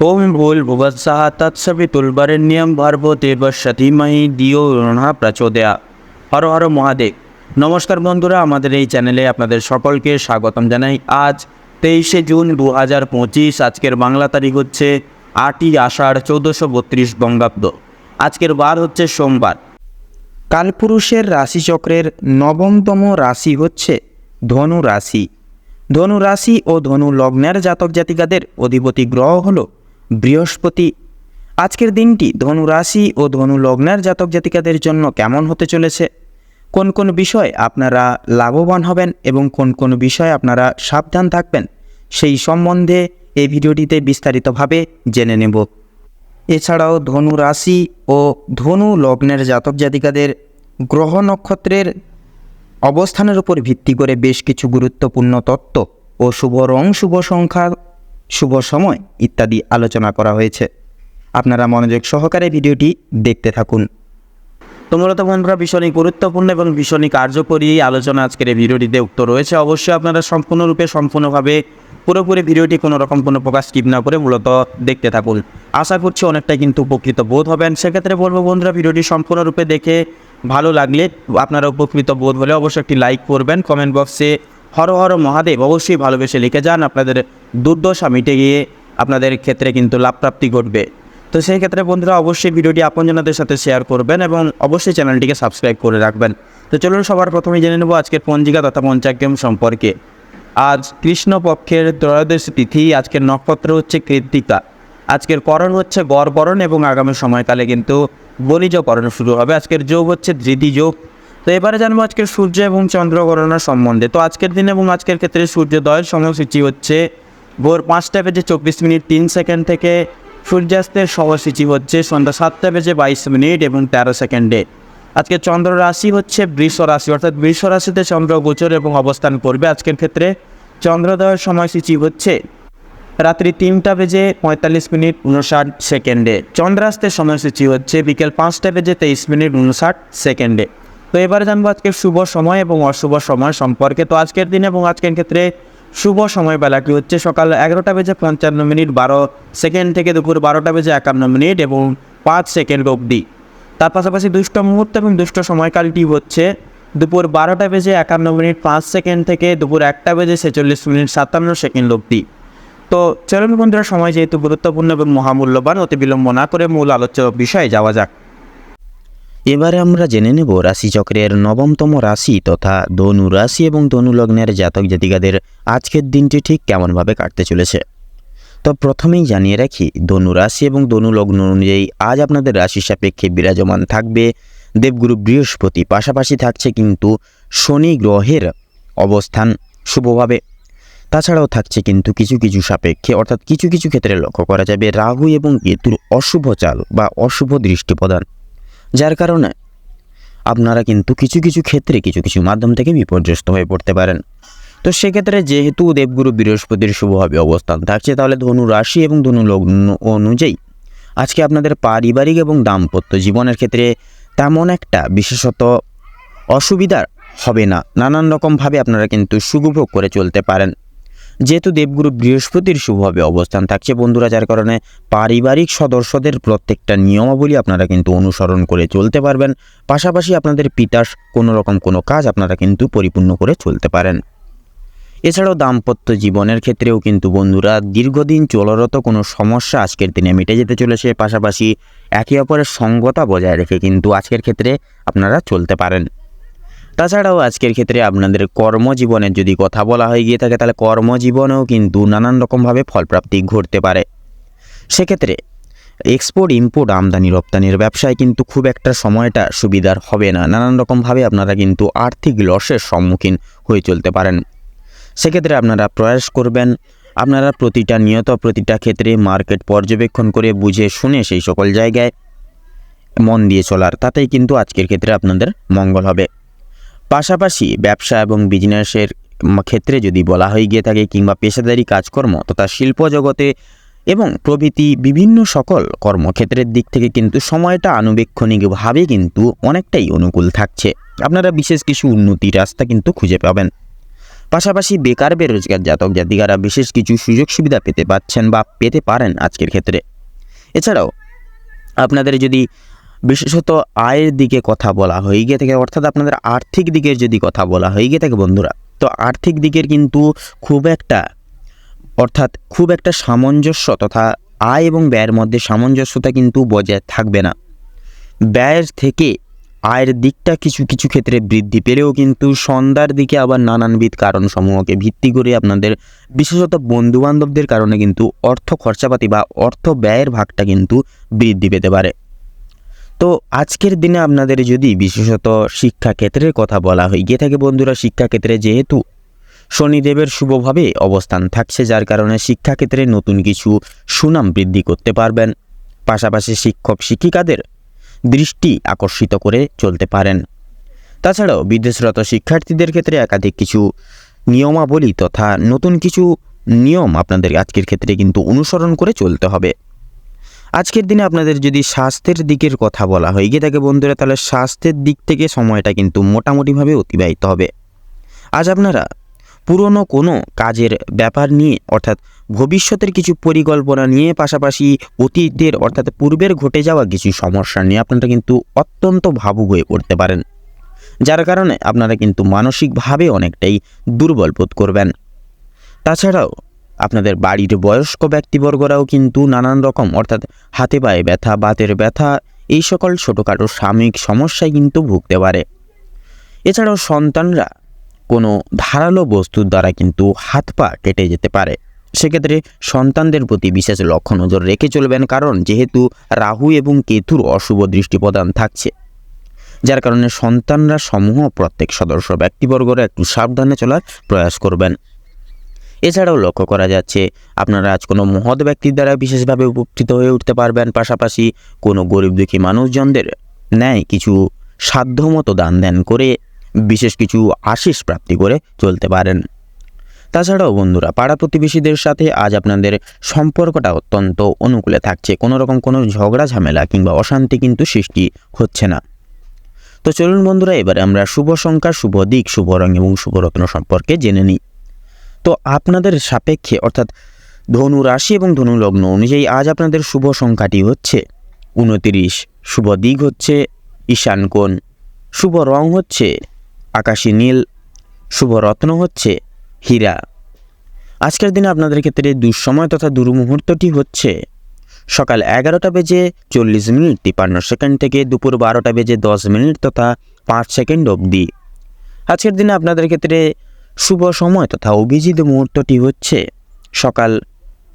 ওম ভুল ভুবৎসাহ তৎসবিতুলবরেণ্যম ভর্ব দেবস্য ধীমহি দিও রণা প্রচোদয়া। হর হর মহাদেব। নমস্কার বন্ধুরা, আমাদের এই চ্যানেলে আপনাদের সকলকে স্বাগতম জানাই। আজ তেইশে জুন দু হাজার পঁচিশ, আজকের বাংলা তারিখ হচ্ছে আটই আষাঢ় চৌদ্দশো বত্রিশ বঙ্গাব্দ। আজকের বার হচ্ছে সোমবার। কালপুরুষের রাশিচক্রের নবমতম রাশি হচ্ছে ধনু রাশি ধনু রাশি ও ধনু লগ্নের জাতক জাতিকাদের অধিপতি গ্রহ হলো বৃহস্পতি। আজকের দিনটি ধনু রাশি ও ধনু লগ্নের জাতক জাতিকাদের জন্য কেমন হতে চলেছে? কোন কোন বিষয় আপনারা লাভবান হবেন এবং কোন কোন বিষয়ে আপনারা সাবধান থাকবেন সেই সম্বন্ধে এই ভিডিওটিতে বিস্তারিতভাবে জেনে নেব। এছাড়াও ধনু রাশি ও ধনু লগ্নের জাতক জাতিকাদের গ্রহ নক্ষত্রের অবস্থানের উপর ভিত্তি করে বেশ কিছু গুরুত্বপূর্ণ তত্ত্ব ও শুভ রং শুভ সংখ্যা শুভ সময় ইত্যাদি আলোচনা করা হয়েছে। আপনারা মনোযোগ সহকারে ভিডিওটি দেখতে থাকুন। তো মূলত বন্ধুরা ভীষণই গুরুত্বপূর্ণ এবং ভীষণই কার্যকরী আলোচনা আজকের এই ভিডিওটিতে উক্ত রয়েছে। অবশ্যই আপনারা সম্পূর্ণরূপে, সম্পূর্ণভাবে পুরোপুরি ভিডিওটি কোনো রকম, কোনো প্রকাশ স্কিপ না করে মূলত দেখতে থাকুন। আশা করছি অনেকটাই কিন্তু উপকৃত বোধ হবেন। সেক্ষেত্রে বলব বন্ধুরা, ভিডিওটি সম্পূর্ণরূপে দেখে ভালো লাগলে আপনারা উপকৃত বোধ হলে অবশ্যই একটি লাইক করবেন। কমেন্ট বক্সে হর হর মহাদেব অবশ্যই ভালোবেসে লিখে যান। আপনাদের দুর্দশা মিটে গিয়ে আপনাদের ক্ষেত্রে কিন্তু লাভপ্রাপ্তি ঘটবে। তো সেই ক্ষেত্রে বন্ধুরা অবশ্যই ভিডিওটি আপনজনদের সাথে শেয়ার করবেন এবং অবশ্যই চ্যানেলটিকে সাবস্ক্রাইব করে রাখবেন। তো চলুন সবার প্রথমে জেনে নেব আজকের পঞ্জিকা তথা পঞ্চাগ্রাম সম্পর্কে। আজ কৃষ্ণপক্ষের ত্রয়োদশী তিথি, আজকের নক্ষত্র হচ্ছে কৃত্তিকা। আজকের করণ হচ্ছে গড়বরণ এবং আগামী সময়কালে কিন্তু বণিজকরণ শুরু হবে। আজকের যোগ হচ্ছে ধৃতি যোগ। তো এবারে জানব আজকের সূর্য এবং চন্দ্র সম্বন্ধে। তো আজকের দিন এবং আজকের ক্ষেত্রে সূর্যোদয়ের সময়সূচি হচ্ছে ভোর পাঁচটা বেজে চব্বিশ মিনিট তিন সেকেন্ড থেকে সূর্যাস্তের সময়সূচি হচ্ছে সন্ধ্যা সাতটা বেজে বাইশ মিনিট এবং তেরো সেকেন্ডে। আজকে চন্দ্র রাশি হচ্ছে বৃষ রাশি, অর্থাৎ বৃষ রাশিতে চন্দ্র গোচর এবং অবস্থান করবে। আজকের ক্ষেত্রে চন্দ্রোদয়ের সময়সূচি হচ্ছে রাত্রি তিনটা বেজে পঁয়তাল্লিশ মিনিট উনষাট সেকেন্ডে। চন্দ্রাস্তের সময়সূচি হচ্ছে বিকেল পাঁচটা বেজে তেইশ মিনিট উনষাট সেকেন্ডে। তো এবারে জানব আজকের শুভ সময় এবং অশুভ সময় সম্পর্কে। তো আজকের দিন এবং আজকের ক্ষেত্রে শুভ সময় বেলাটি হচ্ছে? সকাল এগারোটা বেজে পঞ্চান্ন মিনিট, বারো সেকেন্ড থেকে দুপুর বারোটা বেজে একান্ন মিনিট এবং পাঁচ সেকেন্ড অবধি। তার পাশাপাশি দুষ্ট মুহূর্ত এবং দুষ্ট সময়কালটি হচ্ছে দুপুর বারোটা বেজে একান্ন মিনিট, পাঁচ সেকেন্ড থেকে দুপুর একটা বেজে ছেচল্লিশ মিনিট, সাতান্ন সেকেন্ড অবধি। তো চলুন বন্ধুরা, সময় যেহেতু গুরুত্বপূর্ণ এবং মহামূল্যবান, অতি বিলম্ব না করে মূল আলোচ্য বিষয়ে যাওয়া যাক। এবারে আমরা জেনে নেব রাশিচক্রের নবমতম রাশি তথা ধনু রাশি এবং ধনু লগ্নের জাতক জাতিকাদের আজকের দিনটি ঠিক কেমনভাবে কাটতে চলেছে। তো প্রথমেই জানিয়ে রাখি, ধনু রাশি এবং ধনু লগ্ন অনুযায়ী আজ আপনাদের রাশি সাপেক্ষে বিরাজমান থাকবে দেবগুরু বৃহস্পতি। পাশাপাশি থাকছে কিন্তু শনি গ্রহের অবস্থান শুভভাবে। তাছাড়াও থাকছে কিন্তু কিছু কিছু সাপেক্ষে, অর্থাৎ কিছু কিছু ক্ষেত্রে লক্ষ্য করা যাবে রাহু এবং কেতুর অশুভ চাল বা অশুভ দৃষ্টি প্রদান যার কারণে আপনারা কিন্তু কিছু কিছু ক্ষেত্রে কিছু কিছু মাধ্যম থেকে বিপর্যস্ত হয়ে পড়তে পারেন। তো সেক্ষেত্রে যেহেতু দেবগুরু বৃহস্পতির শুভভাবে অবস্থান থাকছে, তাহলে ধনু রাশি এবং ধনু লগ্ন অনুযায়ী আজকে আপনাদের পারিবারিক এবং দাম্পত্য জীবনের ক্ষেত্রে তেমন একটা বিশেষত অসুবিধা হবে না। নানান রকমভাবে আপনারা কিন্তু সুখভোগ করে চলতে পারেন। যেহেতু দেবগুরু বৃহস্পতির শুভভাবে অবস্থান থাকছে বন্ধুরা, যার কারণে পারিবারিক সদস্যদের প্রত্যেকটা নিয়মাবলী আপনারা কিন্তু অনুসরণ করে চলতে পারবেন। পাশাপাশি আপনাদের পিতার কোনো রকম কোনো কাজ আপনারা কিন্তু পরিপূর্ণ করে চলতে পারেন। এছাড়াও দাম্পত্য জীবনের ক্ষেত্রেও কিন্তু বন্ধুরা দীর্ঘদিন চলরত কোনো সমস্যা আজকের দিনে মিটে যেতে চলেছে। পাশাপাশি একে অপরের সঙ্গতা বজায় রেখে কিন্তু আজকের ক্ষেত্রে আপনারা চলতে পারেন। তাছাড়াও আজকের ক্ষেত্রে আপনাদের কর্মজীবনের যদি কথা বলা হয়ে, গিয়ে থাকে, তাহলে কর্মজীবনেও কিন্তু নানান রকমভাবে ফলপ্রাপ্তি ঘটতে পারে। সেক্ষেত্রে এক্সপোর্ট ইম্পোর্ট আমদানি, রপ্তানির ব্যবসায় কিন্তু খুব একটা সময়টা সুবিধার হবে না। নানান রকমভাবে আপনারা কিন্তু আর্থিক লসের সম্মুখীন হয়ে চলতে পারেন। সেক্ষেত্রে আপনারা প্রয়াস করবেন, আপনারা প্রতিটা নিয়ত, প্রতিটা ক্ষেত্রে মার্কেট পর্যবেক্ষণ করে বুঝে শুনে সেই সকল জায়গায় মন দিয়ে চলার। তাতেই কিন্তু আজকের ক্ষেত্রে আপনাদের মঙ্গল হবে। পাশাপাশি ব্যবসা এবং বিজনেসের ক্ষেত্রে যদি বলা হয়ে গিয়ে থাকে কিংবা পেশাদারি কাজকর্ম তথা শিল্প জগতে এবং প্রভৃতি বিভিন্ন সকল কর্মক্ষেত্রের দিক থেকে কিন্তু সময়টা আনুবেক্ষণিকভাবে কিন্তু অনেকটাই অনুকূল থাকছে। আপনারা বিশেষ কিছু উন্নতির রাস্তা কিন্তু খুঁজে পাবেন। পাশাপাশি বেকার বেরোজগার জাতক জাতিকারা বিশেষ কিছু সুযোগ সুবিধা পেতে পাচ্ছেন বা পেতে পারেন আজকের ক্ষেত্রে। এছাড়াও আপনাদের যদি বিশেষত আয়ের দিকে কথা বলা হয়ে। গিয়ে থাকে অর্থাৎ আপনাদের আর্থিক দিকের যদি কথা বলা হয়ে গিয়ে থাকে বন্ধুরা, তো আর্থিক দিকের কিন্তু খুব একটা, অর্থাৎ খুব একটা সামঞ্জস্য তথা আয় এবং ব্যয়ের মধ্যে সামঞ্জস্যতা কিন্তু বজায় থাকবে না। ব্যয়ের থেকে আয়ের দিকটা কিছু কিছু ক্ষেত্রে বৃদ্ধি পেলেও কিন্তু সন্ধ্যার দিকে আবার নানানবিধ কারণসমূহকে ভিত্তি করে আপনাদের, বিশেষত বন্ধুবান্ধবদের কারণে কিন্তু অর্থ খরচাপাতি বা অর্থ ব্যয়ের ভাগটা কিন্তু বৃদ্ধি পেতে পারে। তো আজকের দিনে আপনাদের যদি বিশেষত শিক্ষাক্ষেত্রের কথা বলা হয়, গিয়ে থাকে বন্ধুরা, শিক্ষাক্ষেত্রে যেহেতু শনিদেবের শুভভাবে অবস্থান থাকছে, যার কারণে শিক্ষাক্ষেত্রে নতুন কিছু সুনাম বৃদ্ধি করতে পারবেন। পাশাপাশি শিক্ষক শিক্ষিকাদের দৃষ্টি আকর্ষিত করে চলতে পারেন। তাছাড়াও বিদেশরত শিক্ষার্থীদের ক্ষেত্রে একাধিক কিছু নিয়মাবলী তথা নতুন কিছু নিয়ম আপনাদের আজকের ক্ষেত্রে কিন্তু অনুসরণ করে চলতে হবে। আজকের দিনে আপনাদের যদি স্বাস্থ্যের দিকের কথা বলা হয় গিয়ে থাকে বন্ধুরা, তাহলে স্বাস্থ্যের দিক থেকে সময়টা কিন্তু মোটামুটিভাবে অতিবাহিত হবে। আজ আপনারা পুরনো কোনো কাজের ব্যাপার নিয়ে, অর্থাৎ ভবিষ্যতের কিছু পরিকল্পনা নিয়ে, পাশাপাশি অতীতের, অর্থাৎ পূর্বের ঘটে যাওয়া কিছু সমস্যা নিয়ে আপনারা কিন্তু অত্যন্ত ভাবুক হয়ে পড়তে পারেন। যার কারণে আপনারা কিন্তু মানসিকভাবে অনেকটাই দুর্বল বোধ করবেন। তাছাড়াও আপনাদের বাড়ির বয়স্ক ব্যক্তিবর্গরাও কিন্তু নানান রকম, অর্থাৎ হাতে পায়ে ব্যথা, বাতের ব্যথা, এই সকল ছোটোখাটো সাময়িক সমস্যায় কিন্তু ভুগতে পারে। এছাড়াও সন্তানরা কোনো ধারালো বস্তুর দ্বারা কিন্তু হাত পা কেটে যেতে পারে। সেক্ষেত্রে সন্তানদের প্রতি বিশেষ লক্ষ্য নজর রেখে চলবেন, কারণ যেহেতু রাহু এবং কেতুর অশুভ দৃষ্টি প্রদান থাকছে। যার কারণে সন্তানরা সমূহ প্রত্যেক সদস্য ব্যক্তিবর্গরা একটু সাবধানে চলার প্রয়াস করবেন। এছাড়াও লক্ষ্য করা যাচ্ছে, আপনারা আজ কোনো মহৎ ব্যক্তির দ্বারা বিশেষভাবে উপকৃত হয়ে উঠতে পারবেন, পাশাপাশি কোনো গরিব দুঃখী মানুষজনদের ন্যায় কিছু সাধ্যমতো দান দেন করে বিশেষ কিছু আশিস প্রাপ্তি করে চলতে পারেন। তাছাড়াও বন্ধুরা, পাড়া প্রতিবেশীদের সাথে আজ আপনাদের সম্পর্কটা অত্যন্ত অনুকূলে থাকছে, কোনো রকম কোনো ঝগড়া, ঝামেলা কিংবা অশান্তি কিন্তু সৃষ্টি হচ্ছে না। তো চলুন বন্ধুরা, এবারে আমরা শুভ সংখ্যা, শুভ দিক, শুভ রং এবং শুভ রত্ন সম্পর্কে জেনে নিই। তো আপনাদের সাপেক্ষে, অর্থাৎ ধনু রাশি এবং ধনু লগ্ন অনুযায়ী আজ আপনাদের শুভ সংখ্যাটি হচ্ছে উনতিরিশ শুভ দিক হচ্ছে ঈশান কোণ, শুভ রং হচ্ছে আকাশী নীল, শুভ রত্ন হচ্ছে হীরা। আজকের দিনে আপনাদের ক্ষেত্রে দুঃসময় তথা দুর্মুহূর্তটি হচ্ছে সকাল এগারোটা বেজে চল্লিশ মিনিট তিপান্ন সেকেন্ড থেকে দুপুর বারোটা বেজে দশ মিনিট তথা পাঁচ সেকেন্ড অবধি। আজকের দিনে আপনাদের ক্ষেত্রে শুভ সময় তথা অভিজিৎ মুহূর্তটি হচ্ছে সকাল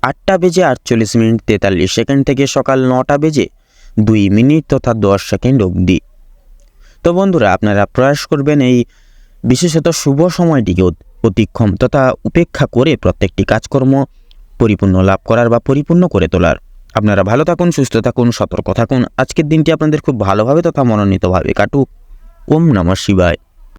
আটটা বেজে আটচল্লিশ মিনিট তেতাল্লিশ সেকেন্ড থেকে সকাল নটা বেজে দুই মিনিট তথা দশ সেকেন্ড অবধি। তো বন্ধুরা, আপনারা প্রয়াস করবেন এই বিশেষত শুভ সময়টিকে অতিক্ষম তথা উপেক্ষা করে প্রত্যেকটি কাজকর্ম পরিপূর্ণ লাভ করার বা পরিপূর্ণ করে তোলার। আপনারা ভালো থাকুন, সুস্থ থাকুন, সতর্ক থাকুন। আজকের দিনটি আপনাদের খুব ভালোভাবে তথা মনোনীতভাবে কাটুক। ওম নমঃ শিবায়।